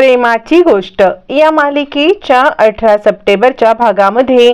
प्रेमाची गोष्ट. या मालिकेच्या अठरा सप्टेंबरच्या भागामध्ये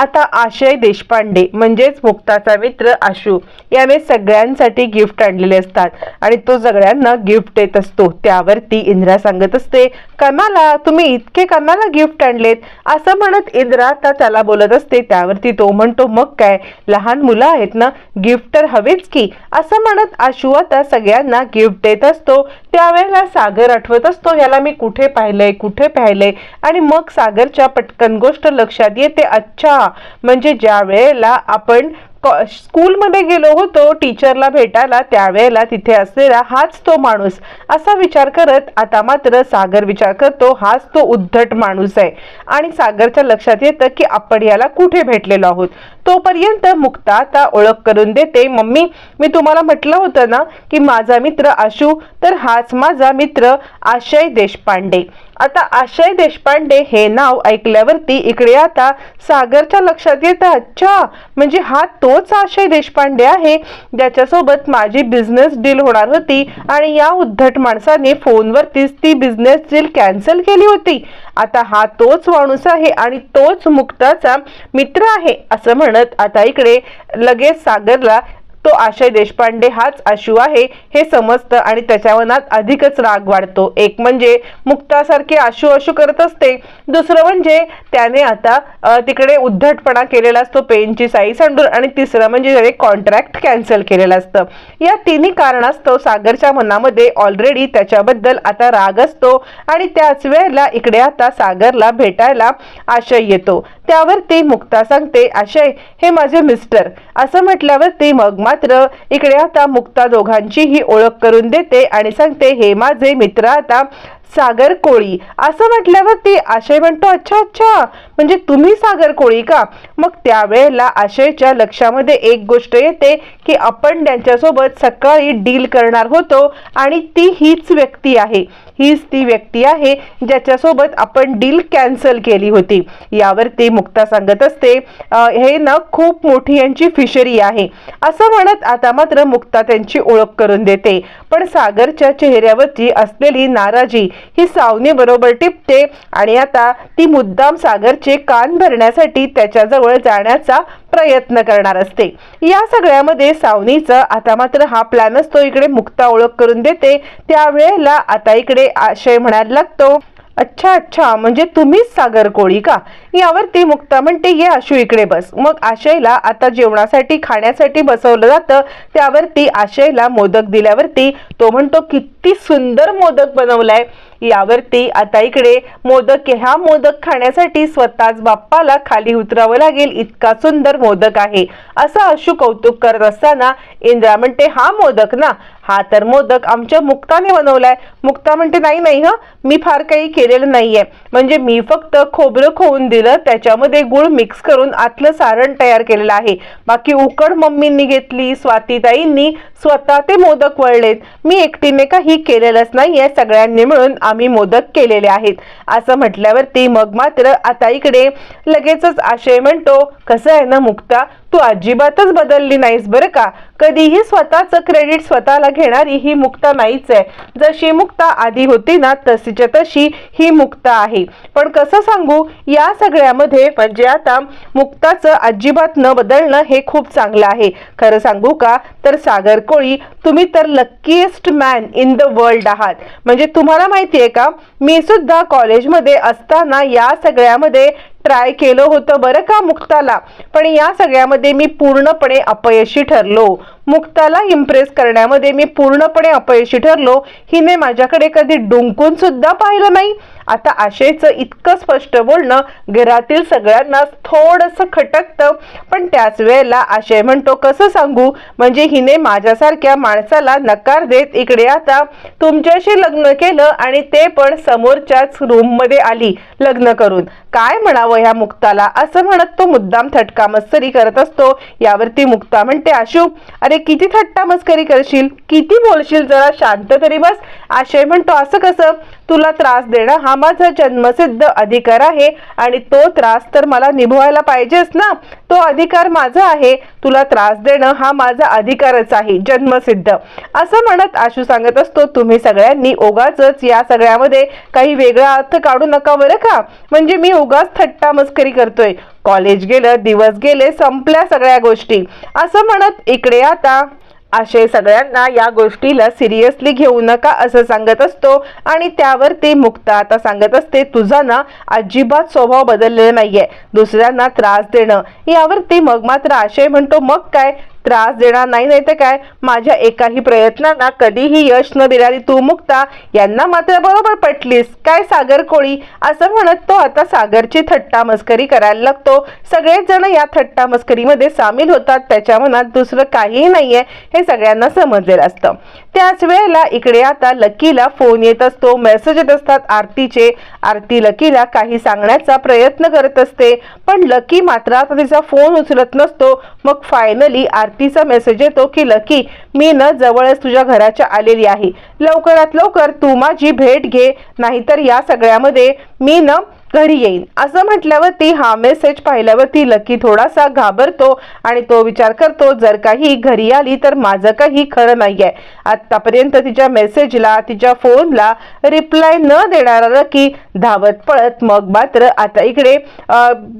आता आशय देशपांडे म्हणजेच मुक्ताचा मित्र आशू याने सगळ्यांसाठी गिफ्ट आणलेले असतात. आणि तो सगळ्यांना गिफ्ट देत असतो. त्यावरती इंद्रा सांगत असते कमाला तुम्ही इतके कमाला गिफ्ट आणलेत. असं म्हणत इंद्रा आता त्याला बोलत असते. त्यावरती तो म्हणतो मग काय? लहान मुलं आहेत ना गिफ्ट तर हवेच की. असं म्हणत आशू आता सगळ्यांना गिफ्ट देत असतो. त्यावेळेला सागर आठवत असतो याला मी कुठे पाहिलंय कुठे पाहिलंय? आणि मग सागरच्या पटकन गोष्ट लक्षात येते अच्छा म्हणजे ज्या वेळेला आपण स्कूलमध्ये गेलो होतो टीचरला भेटायला त्यावेळेला तिथे असलेला हाच तो माणूस. असा विचार करत आता मात्र सागर विचार करतो हाच तो उद्धट माणूस आहे. आणि सागरच्या लक्षात येतं की आपण याला कुठे भेटलेलो आहोत. तोपर्यंत मुक्ता आता ओळख करून देते मम्मी मी तुम्हाला म्हटलं होतं ना की माझा मित्र आशू तर हाच माझा मित्र आशय देशपांडे. आता आशय देशपांडे हे नाव ऐकल्यावरती इकडे आता सागरच्या लक्षात येतं. अच्छा म्हणजे हा तोच आशय देशपांडे आहे ज्याच्यासोबत माझी बिझनेस डील होणार होती आणि या उद्धट माणसाने फोनवरतीच ती बिझनेस डील कॅन्सल केली होती. आता हा तोच माणूस आहे आणि तोच मुक्ताचा मित्र आहे असं म्हणत आता इकडे लगेच सागरला तो आशय देशपांडे हाच आशू आहे हे समजतं आणि त्याच्या मनात अधिकच राग वाढतो. एक म्हणजे मुक्तासारखी आशू आशू करत असते दुसरं म्हणजे त्याने आता तिकडे उद्धटपणा केलेला असतो पेनची साई सांडून आणि तिसरं म्हणजे त्याने कॉन्ट्रॅक्ट कॅन्सल केलेलं असतं. या तिन्ही कारणास्तव सागरच्या मनामध्ये ऑलरेडी त्याच्याबद्दल आता राग असतो आणि त्याच वेळेला इकडे आता सागरला भेटायला आशय येतो. त्यावर ती मुक्ता सांगते आशय हे माझे मिस्टर असं म्हटल्यावर ती मग मात्र इकडे आता मुक्ता दोघांचीही ओळख करून देते आणि सांगते हे माझे मित्र आता सागर कोळी. असं म्हटल्यावर ती आशय म्हणतो अच्छा अच्छा म्हणजे तुम्ही सागर कोळी का? मग त्यावेळेला आशयच्या लक्षामध्ये एक गोष्ट येते की आपण त्यांच्यासोबत सकाळी डील करणार होतो आणि ती हीच व्यक्ती आहे. हीच ती व्यक्ती आहे ज्याच्यासोबत आपण डील कॅन्सल केली होती. यावरती मुक्ता सांगत असते हे ना खूप मोठी यांची फिशरी आहे. असं म्हणत आता मात्र मुक्ता त्यांची ओळख करून देते. पण सागरच्या चेहऱ्यावरची असलेली नाराजी ही सावनी बरोबर टिपते आणि आता ती मुद्दाम सागरचे कान भरण्यासाठी त्याच्याजवळ जाण्याचा प्रयत्न करणार असते. या सगळ्यामध्ये सावनीचं आता मात्र हा प्लॅनच तो इकडे मुक्ता ओळख करून देते. त्यावेळेला आता इकडे आशय म्हणायला लागतो. अच्छा अच्छा म्हणजे तुम्हीच सागर कोळी का? यावरती मुक्ता म्हणते ये आशू इकडे बस. मग आशयला आता जेवणासाठी खाण्यासाठी बसवलं जातं. त्यावरती आशयला मोदक दिल्यावरती तो म्हणतो किती सुंदर मोदक बनवलाय. यावरती आता इकडे मोदक ह्या मोदक खाण्यासाठी स्वतःच बाप्पाला खाली उतरावं लागेल. इतका सुंदर मोदक आहे. असं अशू कौतुक करत असताना इंद्रा म्हणते हा मोदक ना हा तर मोदक आमच्या मुक्ताने बनवलाय. मुक्ता म्हणते नाही नाही हं मी फार काही केलेलं नाहीये. म्हणजे मी फक्त खोबरं खोवून दिलं त्याच्यामध्ये गुळ मिक्स करून आतलं सारण तयार केलेलं आहे. बाकी उकड मम्मींनी घेतली स्वातीताईंनी स्वतः ते मोदक वळलेत. मी एकटीने काही केलेलंच नाहीये सगळ्यांनी मिळून आम्ही मोदक केलेले आहेत. असं म्हटल्यावरती मग मात्र आता इकडे लगेचच आशय म्हणतो कसं आहे ना मुक्ता तू अजिबातच बदलली नाहीस बरं का? कधीही स्वतःचं क्रेडिट स्वतःला घेणारी ही मुक्ता नाहीच आहे. जशी मुक्ता आधी होती ना तशीच्या तशी ही मुक्ता आहे. पण कसं सांगू या सगळ्यामध्ये म्हणजे आता मुक्ताचं अजिबात न बदलणं हे खूप चांगलं आहे. खरं सांगू का? तर सागर कोळी तुम्ही तर luckiest man in the world आहात. म्हणजे तुम्हाला माहिती आहे का? मी सुद्धा कॉलेजमध्ये असताना या सगळ्यामध्ये ट्राय केलं होतं बरं का मुक्ताला? पण या सगळ्यामध्ये मी पूर्णपणे अपयशी ठरलो. मुक्ताला इम्प्रेस करण्यामध्ये मी पूर्णपणे अपयशी ठरलो. हिने माझ्याकडे कधी डुंकून सुद्धा पाहिलं नाही. आता आशयचं इतकं स्पष्ट बोलणं घरातील सगळ्यांना थोडंसं खटकतं. पण त्याच वेळेला आशय म्हणतो कसं सांगू? म्हणजे हिने माझ्यासारख्या माणसाला नकार देत इकडे आता. तुमच्याशी लग्न केलं आणि ते पण समोरच्याच रूममध्ये आली लग्न करून. काय म्हणावं ह्या मुक्ताला? असं म्हणत तो मुद्दाम थटका मस्सरी करत असतो. यावरती मुक्ता म्हणते आशू अरे किती थट्टा मस्करी करशील? किती बोलशील जरा? शांत तरी बस. आशय म्हणतो असं कसं? तुला त्रास देणं हा माझा जन्मसिद्ध अधिकार आहे आणि तो त्रास तर मला निभवायला पाहिजेच ना. तो अधिकार माझा आहे. तुला त्रास देणं हा माझा अधिकारच आहे जन्मसिद्ध. असं म्हणत आशू सांगत असतो तुम्ही सगळ्यांनी उगाच या सगळ्यामध्ये काही वेगळा अर्थ काढू नका बरं का? म्हणजे मी उगाच थट्टा मस्करी करतोय. कॉलेज गेलं दिवस गेले संपल्या सगळ्या गोष्टी. असं म्हणत इकडे आता असे सगळ्यांना या गोष्टीला सिरियसली घेऊ नका असं सांगत असतो आणि त्यावरती मुक्ता आता सांगत असते तुझा ना अजिबात स्वभाव बदललेला नाहीये. दुसऱ्यांना त्रास देणं. यावरती मग मात्र आशय म्हणतो मग काय? त्रास देणार नाही नाही तर काय? माझ्या एकाही प्रयत्नांना कधीही यश न देणारी तू मुक्ता यांना मात्र बरोबर पटलीस. काय सागर कोळी? असं म्हणत तो आता सागरची थट्टा मस्करी करायला लागतो. सगळेच जण या थट्टा मस्करीमध्ये सामील होतात. त्याच्या मनात दुसरं काहीही नाहीये. हे सगळ्यांना समजलेलं असतं. त्याच वेळेला इकडे आता लकीला फोन येत असतो. मेसेज येत असतात आरतीचे. आरती लकीला काही सांगण्याचा प्रयत्न करत असते. पण लकी मात्र आता तिचा फोन उचलत नसतो. मग फायनली आरतीचा मेसेज येतो की लकी मी न जवळच तुझ्या घराच्या आलेली आहे. लवकरात लवकर तू माझी भेट घे. नाहीतर या सगळ्यामध्ये मी न घरी येईन. असं म्हटल्यावरती हा मेसेज पाहिल्यावरती लकी थोडासा घाबरतो आणि तो विचार करतो जर काही घरी आली तर माझं काही खरं नाही आहे आतापर्यंत तिच्या मेसेजला तिच्या फोनला रिप्लाय न देणारा लकी धावत पळत मग मात्र आता इकडे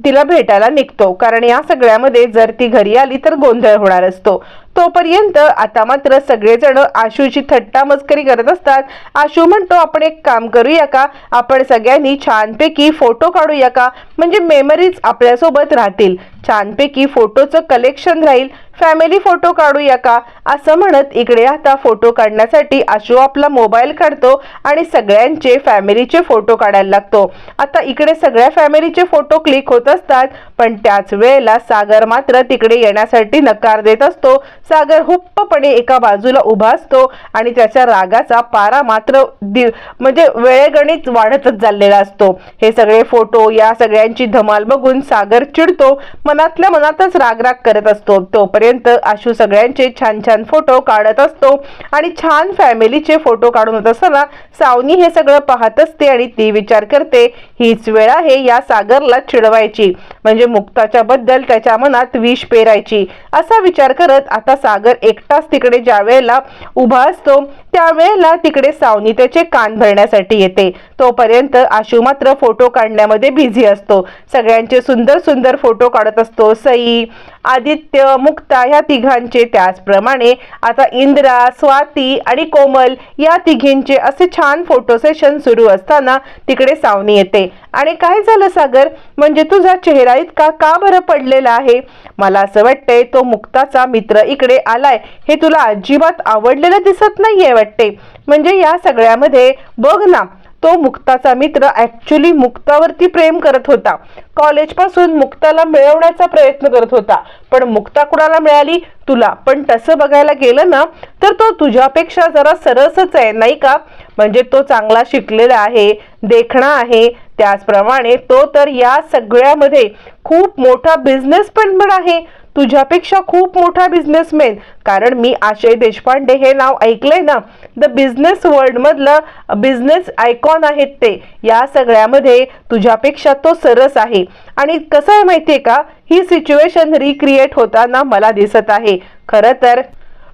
तिला भेटायला निघतो. कारण या सगळ्यामध्ये जर ती घरी आली तर गोंधळ होणार असतो. तोपर्यंत आता मात्र सगळेजण आशूची थट्टा मस्करी करत असतात. आशू म्हणतो आपण एक काम करूया का? आपण सगळ्यांनी छानपैकी फोटो काढूया का? म्हणजे मेमरीज आपल्यासोबत राहतील. छानपैकी फोटोचं कलेक्शन राहील. फॅमिली फोटो काढूया का असं म्हणत इकडे आता फोटो काढण्यासाठी आशू आपला मोबाईल काढतो आणि सगळ्यांचे फॅमिलीचे फोटो काढायला लागतो. आता इकडे सगळ्या फॅमिलीचे फोटो क्लिक होत असतात पण त्याच वेळेला सागर मात्र तिकडे येण्यासाठी नकार देत असतो. सागर हुप्पपणे एका बाजूला उभा असतो आणि त्याच्या रागाचा पारा मात्र दि म्हणजे वेळेगणित वाढतच चाललेला असतो. हे सगळे फोटो या सगळ्यांची धमाल बघून सागर चिडतो. मनातल्या मनातच रागराग करत असतो. तोपर्यंत आशू सगळ्यांचे छान छान फोटो काढत असतो आणि छान फॅमिलीचे फोटो काढून होत असताना सावनी हे सगळं पाहत असते आणि ती विचार करते हीच वेळ आहे या सागरला चिडवायची. म्हणजे मुक्ताच्या बद्दल त्याच्या मनात विष पेरायची. असा विचार करत आता सागर एकटाच तिकडे ज्या वेळेला उभा असतो त्यावेळेला तिकडे सावनी त्याचे कान भरण्यासाठी येते. तोपर्यंत आशू मात्र फोटो काढण्यामध्ये बिझी असतो. सगळ्यांचे सुंदर सुंदर फोटो काढत असतो. सई आदित्य मुक्ता ह्या तिघांचे त्याचप्रमाणे. आता इंद्रा स्वाती आणि कोमल या तिघींचे असे छान फोटो सेशन सुरू असताना तिकडे सावनी येते. आणि काय झालं सागर? म्हणजे तुझा चेहरा इतका का बरं पडलेला आहे? मला असं वाटतंय तो मुक्ताचा मित्र इकडे आलाय. हे तुला अजिबात आवडलेलं दिसत नाहीये वाटते. म्हणजे या सगळ्यामध्ये बघ ना तो मुक्ताचा मित्र ऍक्च्युली मुक्तावरती प्रेम करत होता. कॉलेजपासून मुक्ताला मिळवण्याचा प्रयत्न करत होता. पण मुक्ता कुणाला मिळाली? तुला. पण तसं बघायला गेलं ना तर तो तुझ्यापेक्षा जरा सरसच आहे नाही का? म्हणजे तो चांगला शिकलेला आहे देखणा आहे. त्याचप्रमाणे तो तर या सगळ्यामध्ये खूप मोठा बिझनेस पण पण आहे. तुझ्यापेक्षा खूप मोठा बिझनेसमॅन कारण मी आशय देशपांडे हे नाव ऐकलंय ना द बिझनेस वर्ल्ड मधलं बिझनेस आयकॉन आहेत ते. या सगळ्यामध्ये तुझ्यापेक्षा तो सरस आहे. आणि कसं आहे माहितीये का? ही सिच्युएशन रिक्रिएट होताना मला दिसत आहे. खरं तर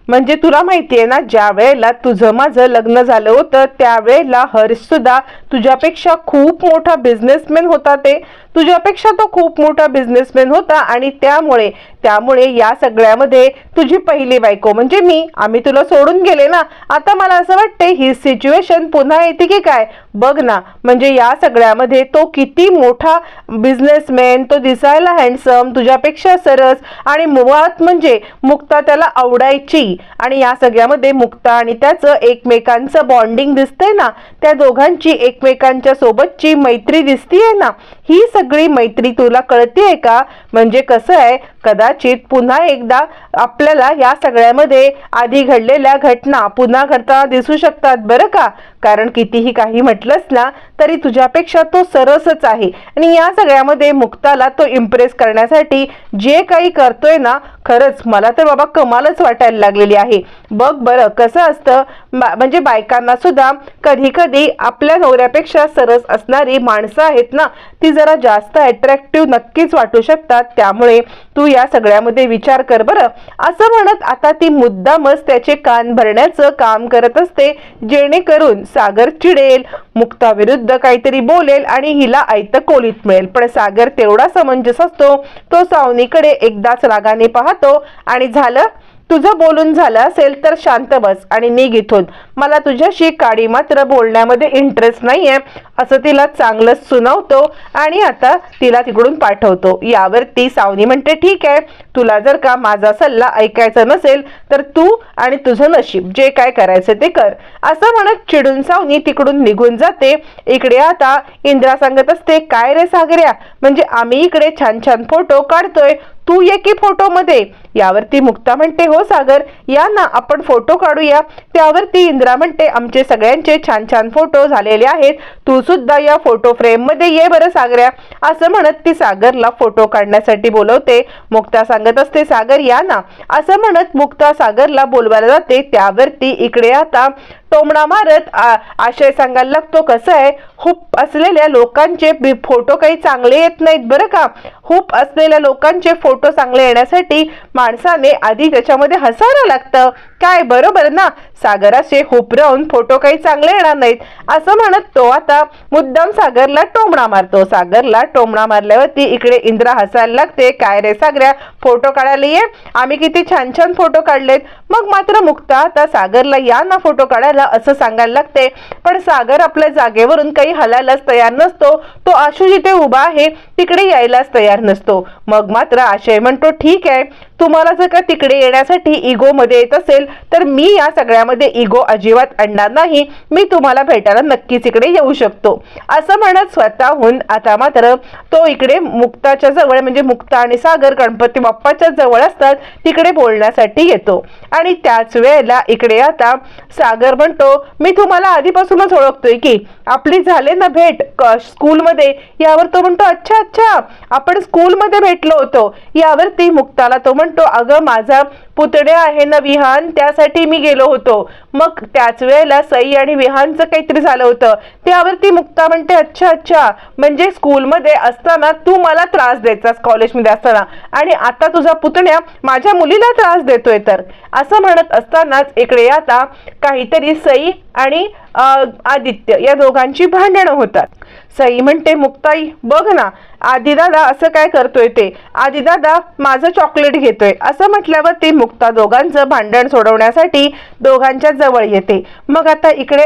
म्हणजे तुला माहितीये ना ज्या वेळेला तुझं माझं लग्न झालं होतं त्यावेळेला हर्षसुद्धा तुझ्यापेक्षा खूप मोठा बिझनेसमॅन होता ते. तुझ्यापेक्षा तो खूप मोठा बिझनेसमॅन होता आणि त्यामुळे त्यामुळे या सगळ्यामध्ये तुझी पहिली बायको म्हणजे मी आम्ही तुला सोडून गेले ना आता मला असं वाटते ही सिच्युएशन पुन्हा येते की काय? बघ ना म्हणजे या सगळ्यामध्ये तो किती मोठा बिझनेसमॅन तो दिसायला हँडसम तुझ्यापेक्षा सरस आणि मुळात म्हणजे मुक्ता त्याला आवडायची. आणि या सगळ्यामध्ये मुक्ता आणि त्याचं एकमेकांचं बॉन्डिंग दिसतंय ना त्या दोघांची एकमेकांच्या सोबतची मैत्री दिसतीये ना ही सगळी सगळी मैत्री तुला कळतीये का? म्हणजे कसं आहे कदाचित पुन्हा एकदा आपल्याला या सगळ्यामध्ये आधी घडलेल्या घटना पुन्हा घडताना दिसू शकतात बरं का? कारण कितीही काही म्हटलंस ना तरी तुझ्यापेक्षा तो सरसच आहे. आणि या सगळ्यामध्ये मुक्ताला तो इम्प्रेस करण्यासाठी जे काही करतोय ना खरंच मला तर बाबा कमालच वाटायला लागलेली आहे. बघ बरं कसं असतं म्हणजे बायकांना सुद्धा कधी कधी आपल्या नवऱ्यापेक्षा सरस असणारी माणसं आहेत ना ती जरा जास्त अट्रॅक्टिव्ह नक्कीच वाटू शकतात. त्यामुळे तू या सगळ्यामध्ये विचार कर बरं. असं म्हणत आता ती मुद्दामच त्याचे कान भरण्याचं काम करत असते जेणेकरून सागर चिडेल मुक्ताविरुद्ध काहीतरी बोलेल आणि हिला आयत कोलीत मिळेल. पण सागर तेवढा समंजस असतो तो सावनीकडे एकदाच रागाने पाहतो आणि झालं तुझं बोलून झालं असेल तर शांत बस आणि निघ इथून. मला तुझ्याशी काडी मात्र बोलण्यामध्ये इंटरेस्ट नाहीये. असं तिला चांगलंच सुनावतो आणि आता तिला तिकडून पाठवतो. यावर ती सावनी म्हणते ठीक आहे तुला जर का माझा सल्ला ऐकायचा नसेल तर तू आणि तुझं नशीब जे काय करायचं ते कर. असं म्हणत चिडून सावनी तिकडून निघून जाते. इकडे आता इंद्रा सांगत असते काय रे सागऱ्या म्हणजे आम्ही इकडे छान छान फोटो काढतोय. तू ये की फोटोमध्ये. यावरती मुक्ता म्हणते हो सागर या ना आपण फोटो काढूया. त्यावरती इंद्रा म्हणते आमचे सगळ्यांचे छान छान फोटो झालेले आहेत. तू सुद्धा या फोटो फ्रेममध्ये ये बरं सागऱ्या. असं म्हणत ती सागरला फोटो काढण्यासाठी बोलवते. मुक्ता सांगत असते सागर या ना. असं म्हणत मुक्ता सागरला बोलवायला जाते. त्यावरती इकडे आता टोमणा मारत आ- आशय सांगायला लागतो कसं आहे? हुप असलेल्या लोकांचे बी- फोटो काही चांगले येत नाहीत बरं का? हुप असलेल्या लोकांचे फोटो चांगले येण्यासाठी माणसाने आधी त्याच्यामध्ये हसायला लागतं. काय बरोबर ना? सागराचे हुप राहून फोटो काही चांगले येणार नाहीत. असं म्हणत तो आता मुद्दाम सागरला टोमणा मारतो. सागरला टोमणा मारल्यावरती इकडे इंद्रा हसायला लागते. काय रे सागऱ्या फोटो काढायला ये? आम्ही किती छान छान फोटो काढलेत. मग मात्र मुक्ता आता सागरला या ना फोटो काढायला असं सांगायला लागते. पण सागर आपल्या जागेवरून काही हलायलाच तयार नसतो. तो आशू जिथे उभा आहे तिकडे यायलाच तयार नसतो. मग मात्र आशय म्हणतो ठीक आहे तुम्हाला जर का तिकडे येण्यासाठी इगो मध्ये येत असेल तर मी या सगळ्यामध्ये इगो अजिबात आणणार नाही. मी तुम्हाला भेटायला नक्कीच इकडे येऊ शकतो. असं म्हणत स्वतःहून आता मात्र तो इकडे मुक्ताच्या जवळ म्हणजे मुक्ता आणि सागर गणपती बाप्पाच्या जवळ असतात तिकडे बोलण्यासाठी येतो. आणि त्याच वेळेला इकडे आता सागर म्हणतो मी तुम्हाला आधीपासूनच ओळखतोय की आपली झाले ना भेट स्कूलमध्ये. यावर तो म्हणतो अच्छा अच्छा आपण स्कूलमध्ये भेटलो होतो. यावरती मुक्ताला तो म्हणतो अगं माझा पुतण्या आहे ना विहान त्यासाठी मी गेलो होतो. मग त्याच वेळेला सई आणि विहानचं काहीतरी झालं होतं. त्यावरती मुक्ता म्हणते अच्छा अच्छा म्हणजे स्कूलमध्ये असताना तू मला त्रास द्यायचास कॉलेजमध्ये असताना. आणि आता तुझा पुतण्या माझ्या मुलीला त्रास देतोय तर. असं म्हणत असतानाच इकडे आता काहीतरी सई आणि आदित्य या दोघांची भांडणं होतात. सई म्हणते मुक्ताई बघ ना आदिदादा असं काय करतोय ते? आदिदादा माझं चॉकलेट घेतोय. असं म्हटल्यावर ती मुक्ता दोघांचं भांडण सोडवण्यासाठी दोघांच्या जवळ येते. मग आता इकडे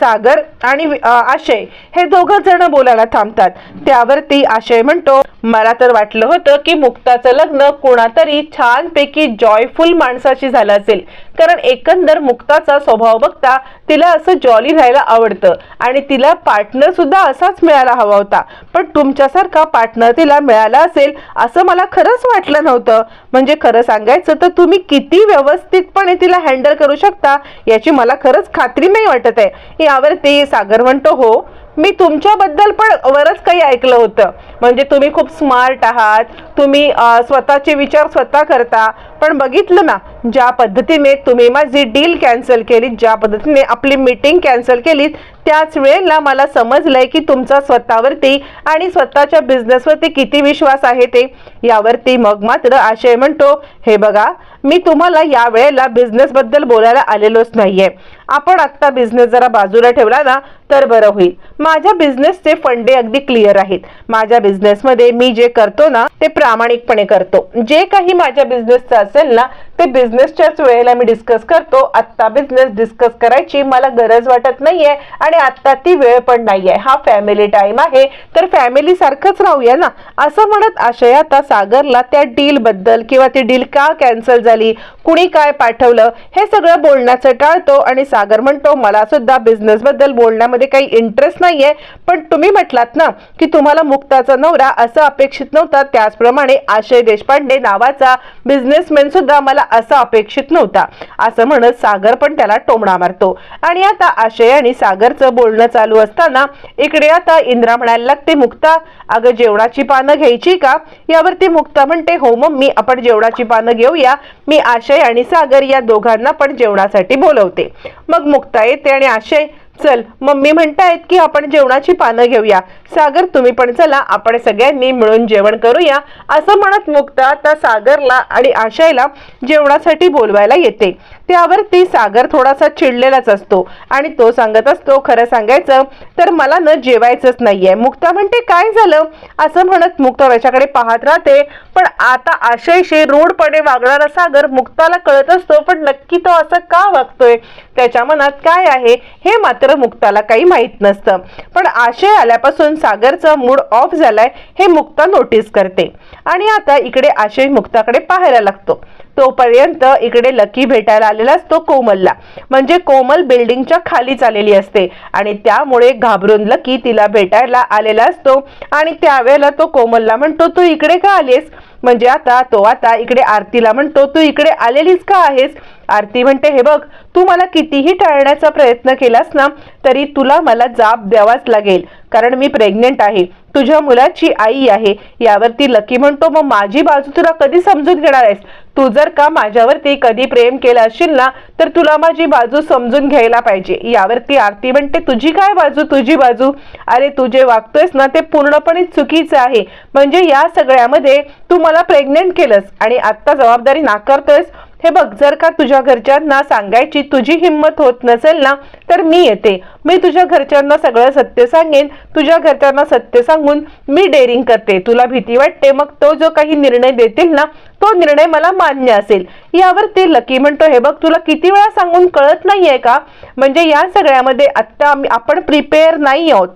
सागर आणि आशय हे दोघं जण बोलायला थांबतात. त्यावरती आशय म्हणतो मला तर वाटलं होतं की मुक्ताचं लग्न कोणातरी छानपैकी जॉयफुल माणसाशी झालं असेल. कारण एकंदर मुक्ताचा स्वभाव बघता तिला असं जॉली राहायला आवडतं. आणि तिला पार्टनर सुद्धा असाच मिळायला हवा होता. पण तुमच्यासारखा पार्टनर तिला मिळाला असेल असं मला खरंच वाटलं नव्हतं. म्हणजे खरं सांगायचं तर तुम्ही किती व्यवस्थितपणे तिला हँडल करू शकता याची मला खरंच खात्री नाही वाटत आहे. यावरती सागर म्हणतो हो मी तुमच्याबद्दल पण वरच काही ऐकलं होतं. म्हणजे तुम्ही खूप स्मार्ट आहात तुम्ही स्वतःचे विचार स्वतः करता. पण बघितलं ना ज्या पद्धतीने तुम्ही माझी डील कॅन्सल केली ज्या पद्धतीने आपली मीटिंग कॅन्सल केली त्याच वेळेला मला समजलंय की तुमचा स्वतःवरती आणि स्वतःच्या बिझनेसवरती किती विश्वास आहे ते. यावरती मग मात्र आशय म्हणतो हे बघा मी तुम्हाला या वेळेला बिझनेसबद्दल बोलायला आलेलोच नाहीये. आपण आत्ता बिझनेस जरा बाजूला ठेवला ना तर बरं होईल. माझ्या बिझनेसचे फंडे अगदी क्लिअर आहेत. माझ्या बिझनेसमध्ये मी जे करतो ना ते प्रामाणिकपणे करतो. जे काही माझ्या बिझनेसचं असेल ना ते बिझनेसच्याच वेळेला मी डिस्कस करतो. आत्ता बिझनेस डिस्कस करायची मला गरज वाटत नाहीये आणि आत्ता ती वेळ पण नाहीये. हा फॅमिली टाइम आहे. तर फॅमिली सारखंच राहूया ना? असं म्हणत आशय आता सागरला त्या डील बद्दल किंवा ती डील का कॅन्सल झाली? कुणी काय पाठवलं? हे सगळं बोलण्याचं टाळतो आणि सागर म्हणतो मला सुद्धा बिझनेस बद्दल बोलण्यामध्ये काही इंटरेस्ट नाहीये. पण तुम्ही म्हटलात ना की तुम्हाला मुक्ताचा नवरा असं अपेक्षित नव्हता. त्याचप्रमाणे आशय देशपांडे नावाचा बिझनेसमॅन सुद्धा मला असा अपेक्षित नव्हता. असं म्हणत सागर पण त्याला टोमणा मारतो. आणि आता आशय आणि सागरचं बोलणं चालू असताना इकडे आता इंद्रा म्हणायला लागते मुक्ता अगं जेवणाची पानं घ्यायची का? यावरती मुक्ता म्हणते हो मम्मी आपण जेवणाची पानं घेऊया. मी आशय आणि सागर या दोघांना पण जेवणासाठी बोलवते. मग मुक्ता येते आणि आशय चल मम्मी म्हणतायत की आपण जेवणाची पानं घेऊया. सागर तुम्ही पण चला आपण सगळ्यांनी मिळून जेवण करूया. असं म्हणत मुक्ता त्या सागरला आणि आशयला जेवणासाठी बोलवायला येते. त्यावरती सागर थोडासा चिडलेलाच असतो आणि तो सांगत असतो खरं सांगायचं तर मला न जेवायचंच नाहीये. मुक्ता म्हणते काय झालं? असं म्हणत मुक्ता वैशाकडे पाहत राहते. पण आता आशयशी रूढपणे वागणारा सागर मुक्ताला कळत असतो पण नक्की तो असं का वागतोय? त्याच्या मनात काय आहे? हे मात्र मुक्ताला काही माहीत नसतं. पण आशय आल्यापासून सागरचा मूड ऑफ झालाय हे मुक्ता नोटीस करते. आणि आता इकडे आशय मुक्ताकडे पाहायला लागतो. तोपर्यंत इकडे लकी भेटायला आलेला असतो कोमलला. म्हणजे कोमल बिल्डिंगच्या खालीच आलेली असते. आणि त्यामुळे घाबरून लकी तिला भेटायला आलेला असतो. आणि त्यावेळेला तो कोमलला म्हणतो तू इकडे का आलीस? म्हणजे आता तो आता इकडे आरतीला म्हणतो तू इकडे आलेलीच का आहेस? आरती म्हणते हे बघ तू मला कितीही टाळण्याचा प्रयत्न केलास ना तरी तुला मला जाब द्यावाच लागेल. कारण मी प्रेग्नेंट आहे. तुझ्या मुलाची आई आहे. यावरती लकी म्हणतो मग माझी बाजू तुला कधी समजून घेणार आहेस? तू जर का माझ्यावरती कधी प्रेम केलं असशील ना तर तुला माझी बाजू समजून घ्यायला पाहिजे. यावरती आरती म्हणते तुझी काय बाजू? तुझी बाजू. अरे तू जे वागतोयस ना ते पूर्णपणे चुकीचं आहे. म्हणजे या सगळ्यामध्ये तू मला प्रेग्नेंट केलंस आणि आत्ता जबाबदारी नाकारतोयस. हे बघ जर का तुझ्या घरच्यांना सांगायची तुझी हिंमत होत नसेल ना तर मी येते. मी तुझ्या घरच्यांना सगळं सत्य सांगेन. तुझ्या घरच्यांना सत्य सांगून मी डेअरिंग करते. तुला भीती वाटते? मग तो जो काही निर्णय देतील ना तो निर्णय मला मान्य असेल. यावर ते लकी म्हणतो. हे बघ तुला किती वेळा सांगून कळत नाहीये का? म्हणजे या सगळ्यामध्ये आत्ता आपण प्रिपेअर नाही आहोत.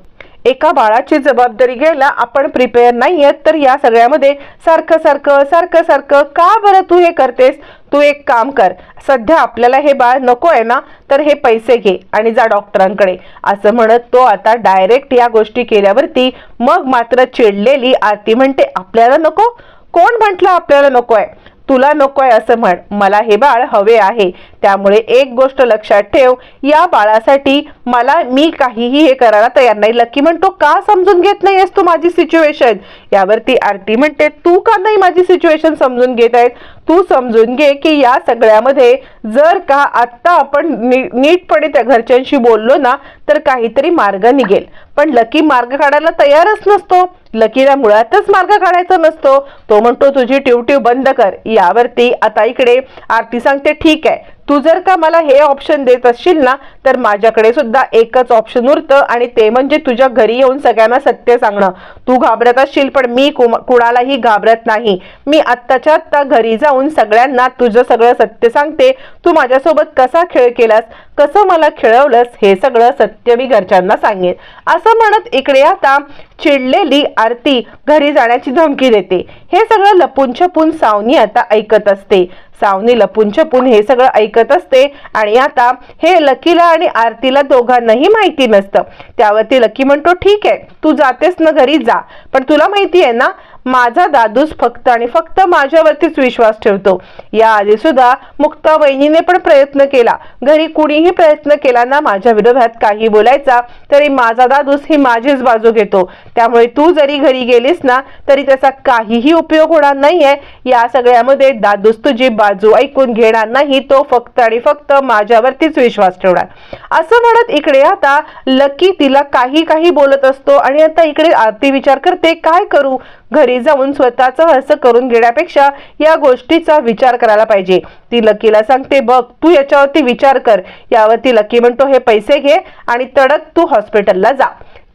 एका बाळाची जबाबदारी घ्यायला आपण प्रिपेअर नाही आहेत तर या सगळ्यामध्ये सारखं सारखं सारखं सारखं का बरं तू हे करतेस? तू एक काम कर सध्या आपल्याला हे बाळ नको आहे ना तर हे पैसे घे आणि जा डॉक्टरांकडे. असं म्हणत तो आता डायरेक्ट या गोष्टी केल्यावरती मग मात्र चिडलेली आरती म्हणते आपल्याला नको? कोण म्हटलं आपल्याला नको आहे? तुला नकोय असं म्हण. मला हे बाळ हवे आहे. त्यामुळे एक गोष्ट लक्षात ठेव. या बाळासाठी मला मी काहीही हे करायला तयार नाही. लकी म्हणतो का समजून घेत नाहीयेस तू माझी सिच्युएशन यावरती आरती म्हणते तू का नाही माझी सिच्युएशन समजून घेत आहेत तू समजून घे की या सगळ्यामध्ये जर का आत्ता आपण नी- नीटपणे त्या घरच्यांशी बोललो ना तर काहीतरी मार्ग निघेल. पण लकी मार्ग काढायला तयारच नसतो. लकीला मुळातच मार्ग काढायचा नसतो. तो म्हणतो तुझी ट्यूट्यू बंद कर. यावरती आता इकडे आरती सांगते ठीक आहे. तू जर का मला हे ऑप्शन देत असशील ना तर माझ्याकडे सुद्धा एकच ऑप्शन उरतं आणि ते म्हणजे तुझ्या घरी येऊन सगळ्यांना सत्य सांगणं. तू घाबरत असशील पण मी कुणालाही घाबरत नाही. मी आत्ताच्या आत्ता घरी जाऊन सगळ्यांना तुझं सगळं सत्य सांगते. तू माझ्यासोबत कसा खेळ केलास कसं मला खेळवलंस हे सगळं सत्य मी घरच्यांना सांगेन. असं म्हणत इकडे आता चिडलेली आरती घरी जाण्याची धमकी देते. हे सगळं लपून छपून सावनी आता ऐकत असते. सावनी लपून छपून हे सगळं ऐकत असते. आणि आता हे लकीला आणि आरतीला दोघांनाही माहिती नसतं. त्यावरती लकी म्हणतो ठीक आहे तू जातेस ना घरी जा. पण तुला माहिती आहे ना माझा दादूस फक्त आणि फक्त माझ्यावरतीच विश्वास ठेवतो. या आधी सुद्धा मुक्ता वहिनीने पण प्रयत्न केला. घरी कुणीही प्रयत्न केला ना माझ्या विरोधात काही बोलायचा तरी माझा दादूस ही माझीच बाजू घेतो. त्यामुळे तू जरी घरी गेलीस ना तरी त्याचा काहीही उपयोग होणार नाहीये. या सगळ्यामध्ये दादूस तुझी बाजू ऐकून घेणार नाही तो फक्त आणि फक्त माझ्यावरतीच विश्वास ठेवणार. असं म्हणत इकडे आता लकी तिला काही काही बोलत असतो आणि आता इकडे आरती विचार करते काय करू? घरी जाऊन स्वतःच हस करून घेण्यापेक्षा या गोष्टीचा विचार करायला पाहिजे. ती लकीला सांगते बघ तू याच्यावरती विचार कर. यावरती लकी म्हणतो हे पैसे घे आणि तडक तू हॉस्पिटलला जा.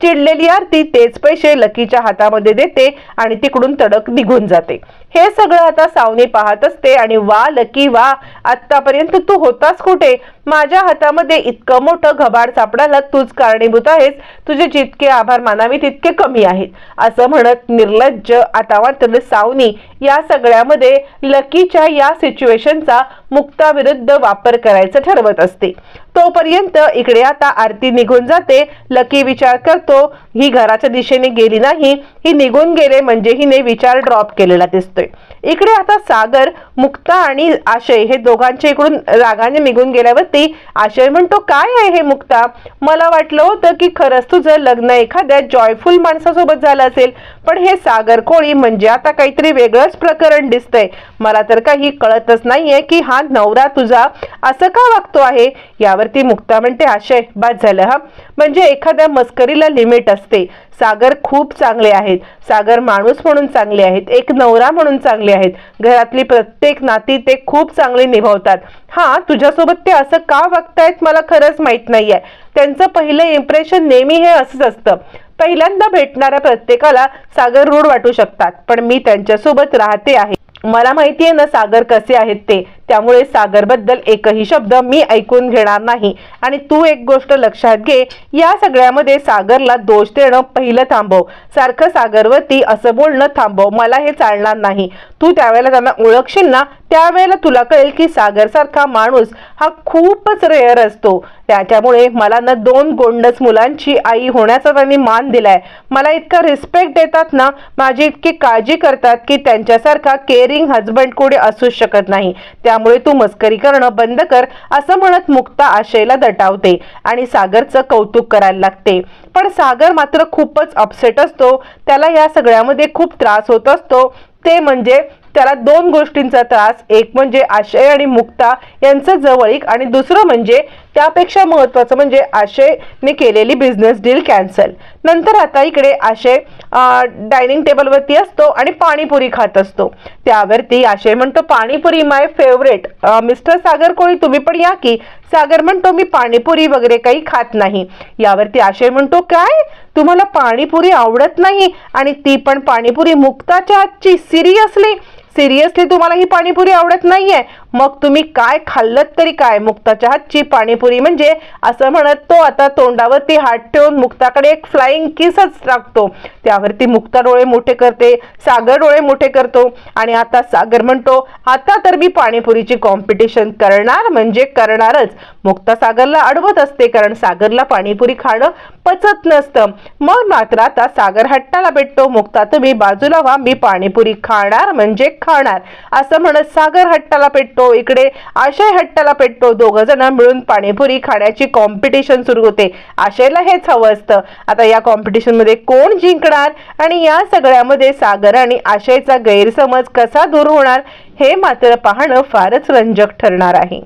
चिडलेली आरती तेच पैसे लकीच्या हातामध्ये देते आणि तिकडून तडक निघून जाते. हे सगळं आता सावनी पाहत असते आणि वा लकी वा आतापर्यंत तू होतास कुठे? माझ्या हातामध्ये इतकं मोठं घबाड सापडायला तूच कारणीभूत आहेस. तुझे जितके आभार मानावे तितके कमी आहेत. असं म्हणत निर्लज्ज आता मात्र सावनी या सगळ्यामध्ये लकीच्या या सिच्युएशनचा मुक्ताविरुद्ध वापर करायचं ठरवत असते. तोपर्यंत इकडे आता आरती निघून जाते. लकी विचार करतो ही घराच्या दिशेने गेली नाही. ही निघून गेले म्हणजे हिने विचार ड्रॉप केलेला दिसतो. दिसतोय इकडे आता सागर मुक्ता आणि आशय हे दोघांच्या इकडून रागाने निघून गेल्यावरती आशय म्हणतो काय आहे हे मुक्ता? मला वाटलं होतं की खरंच तुझं लग्न एखाद्या जॉयफुल माणसासोबत झालं असेल पण हे सागर कोळी म्हणजे आता काहीतरी वेगळंच प्रकरण दिसतंय. मला तर काही कळतच नाहीये की हा नवरा तुझा असं का वागतो आहे? यावरती मुक्ता म्हणते आशय बाद झालं हा. म्हणजे एखाद्या मस्करीला लिमिट असते. सागर खूप चांगले आहेत. सागर माणूस म्हणून चांगले आहेत. एक नवरा म्हणून चांगले आहेत. घरातली प्रत्येक नाती ते खूप चांगले निभावतात. हा तुझ्यासोबत ते असं का वागतायत मला खरंच माहीत नाही आहे त्यांचं पहिलं इम्प्रेशन नेहमी हे असंच असतं. पहिल्यांदा भेटणाऱ्या प्रत्येकाला सागर रूढ वाटू शकतात. पण मी त्यांच्यासोबत राहते आहे. मला माहितीये ना सागर कसे आहेत ते. त्यामुळे सागरबद्दल एकही शब्द मी ऐकून घेणार नाही. आणि तू एक गोष्ट लक्षात घे या सगळ्यामध्ये सागरला दोष देणं पहिलं थांबव. सारखं सागरवरती असं बोलणं थांबव मला हे चालणार नाही. तू त्यावेळेला त्यांना ओळखशील ना? त्यावेळेला तुला कळेल की सागर सारखा माणूस हा खूपच रेअर असतो. त्याच्यामुळे मला ना दोन गोंडस मुलांची आई होण्याचा त्यांनी मान दिलाय. मला इतका रिस्पेक्ट देतात ना माझी इतकी काळजी करतात की त्यांच्यासारखा केअरिंग हजबंड कोणी असूच शकत नाही. त्यामुळे तू मस्करी करणं बंद कर असं म्हणत मुक्ता आशयला दटावते आणि सागरचं कौतुक करायला लागते. पण सागर मात्र खूपच अपसेट असतो. त्याला या सगळ्यामध्ये खूप त्रास होत असतो. ते म्हणजे त्याला दोन गोष्टींचा त्रास एक म्हणजे आशय आणि मुक्ता यांचं जवळीक आणि दुसरं म्हणजे त्यापेक्षा महत्वाचं म्हणजे आशयने केलेली बिझनेस डील कॅन्सल नंतर आता इकडे आशय डायनिंग टेबलवरती असतो आणि पाणीपुरी खात असतो. त्यावरती आशय म्हणतो panipuri my favourite mister Sagar Koli तुम्ही पण या की? सागर म्हणतो मी पाणीपुरी वगैरे काही खात नाही. यावरती आशय म्हणतो काय? तुम्हाला पाणीपुरी आवडत नाही? आणि ती पण पाणीपुरी मुक्ताच्या आजची सिरियसली? सिरियसली तुम्हाला ही पाणीपुरी आवडत नाहीये? मग तुम्ही काय खाल्लत तरी काय? मुक्ताच्या हातची पाणीपुरी म्हणजे असं म्हणत तो आता तोंडावरती हात ठेवून मुक्ताकडे एक फ्लाइंग किसच टाकतो त्यावरती मुक्ता डोळे मोठे करते सागर डोळे मोठे करतो आणि आता सागर म्हणतो आता तर मी पाणीपुरीची कॉम्पिटिशन करणार म्हणजे करणारच. मुक्ता सागरला अडवत असते कारण सागरला पाणीपुरी खाणं पचत नसतं. मग मात्र आता सागर हट्टाला भेटतो मुक्ता तुम्ही बाजूला व्हा मी पाणीपुरी खाणार म्हणजे खाणार. असं म्हणत सागर हट्टाला पेटतो इकडे आशय हट्टाला पेटतो. दोघ जण मिळून पाणीपुरी खाण्याची कॉम्पिटिशन सुरू होते. आशयला हेच हवं असतं. आता या कॉम्पिटिशनमध्ये कोण जिंकणार आणि या सगळ्यामध्ये सागर आणि आशयचा गैरसमज कसा दूर होणार हे मात्र पाहणं फारच रंजक ठरणार आहे.